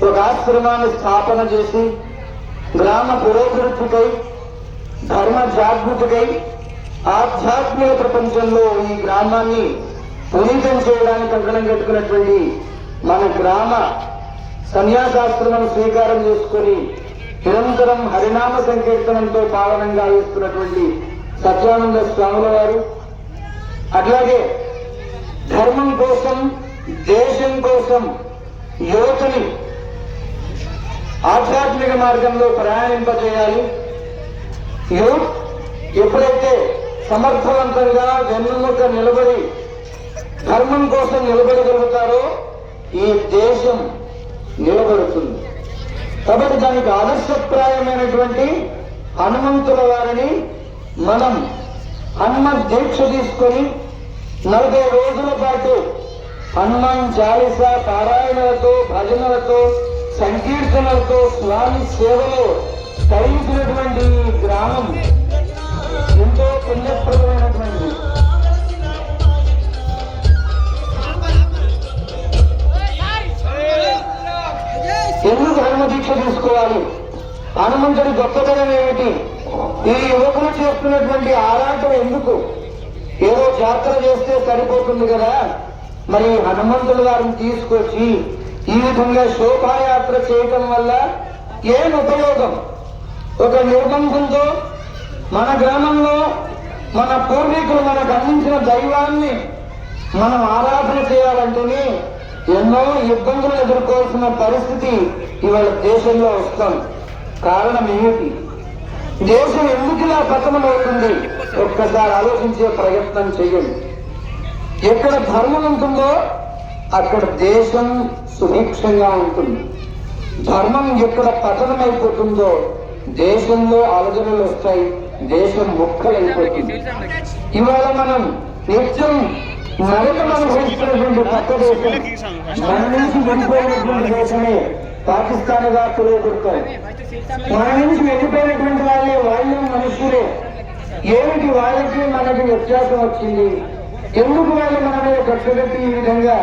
ప్రకాశ్రమాన్ని స్థాపన చేసి గ్రామ పురోభివృద్ధికై ధర్మ జాగృతికై ఆధ్యాత్మిక ప్రపంచంలో ఈ గ్రామాన్ని పునీతం చేయడానికి కంకణం కట్టుకున్నటువంటి మన గ్రామ సన్యాసాశ్రమం స్వీకారం చేసుకొని నిరంతరం హరినామ సంకీర్తనంతో పావనంగా ఇస్తున్నటువంటి సత్యానంద స్వాముల వారు. అట్లాగే ధర్మం కోసం దేశం కోసం యువతని ఆధ్యాత్మిక మార్గంలో ప్రయాణింపజేయాలి. యూత్ ఎప్పుడైతే సమర్థవంతంగా వెన్నుముక నిలబడి ధర్మం కోసం నిలబడగలుగుతారో ఈ దేశం నిలబడుతుంది. కాబట్టి దానికి ఆదర్శప్రాయమైనటువంటి హనుమంతుల వారిని మనం హనుమ దీక్ష తీసుకొని నలభై రోజుల పాటు హనుమాన్ చాలీసా పారాయణలతో భజనలతో సంకీర్తనలతో స్వామి సేవలో తరించినటువంటి ఈ గ్రామం. ఎంతో పుణ్యప్రదమైనటువంటి ఎందుకు హనుమ దీక్ష తీసుకోవాలి? హనుమంతుడి గొప్పతనం ఏమిటి? ఈ యువకులు చేస్తున్నటువంటి ఆరాటం ఎందుకు? ఏదో జాతర చేస్తే సరిపోతుంది కదా? మరి హనుమంతుడు గారిని తీసుకొచ్చి ఈ విధంగా శోభాయాత్ర చేయటం వల్ల ఏం ఉపయోగం? ఒక నిర్బంధంతో మన గ్రామంలో మన పూర్వీకులు మనకు అందించిన దైవాన్ని మనం ఆరాధన చేయాలంటేనే ఎన్నో ఇబ్బందులు ఎదుర్కోవాల్సిన పరిస్థితి ఇవాళ దేశంలో వస్తాం కారణం ఏమిటి? దేశం ఎందుకు ఇలా పతనమవుతుంది? ఒక్కసారి ఆలోచించే ప్రయత్నం చేయండి. ఎక్కడ ధర్మం ఉంటుందో అక్కడ దేశం సుభిక్షంగా ఉంటుంది. ధర్మం ఎక్కడ పతనమైపోతుందో దేశంలో అలజడులు వస్తాయి దేశం ముక్కలైపోతుంది. ఇవాళ మనం నిత్యం నరకం అనుభవిస్తున్నటువంటి పక్క దేశం. మన నుంచి వెళ్ళిపోయినటువంటి దేశమే పాకిస్తాన్గా తెలియబడతాయి మన నుంచి వెళ్ళిపోయినటువంటి వాళ్ళే వాళ్ళు మనుషులే. ఏమిటి వాళ్ళకి మనకి వ్యత్యాసం వచ్చింది? ఎందుకు వాళ్ళు మన మీద కట్టుబెట్టి ఈ విధంగా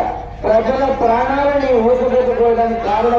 ప్రజల ప్రాణాలని ఊపిపెట్టుకోవడానికి కారణం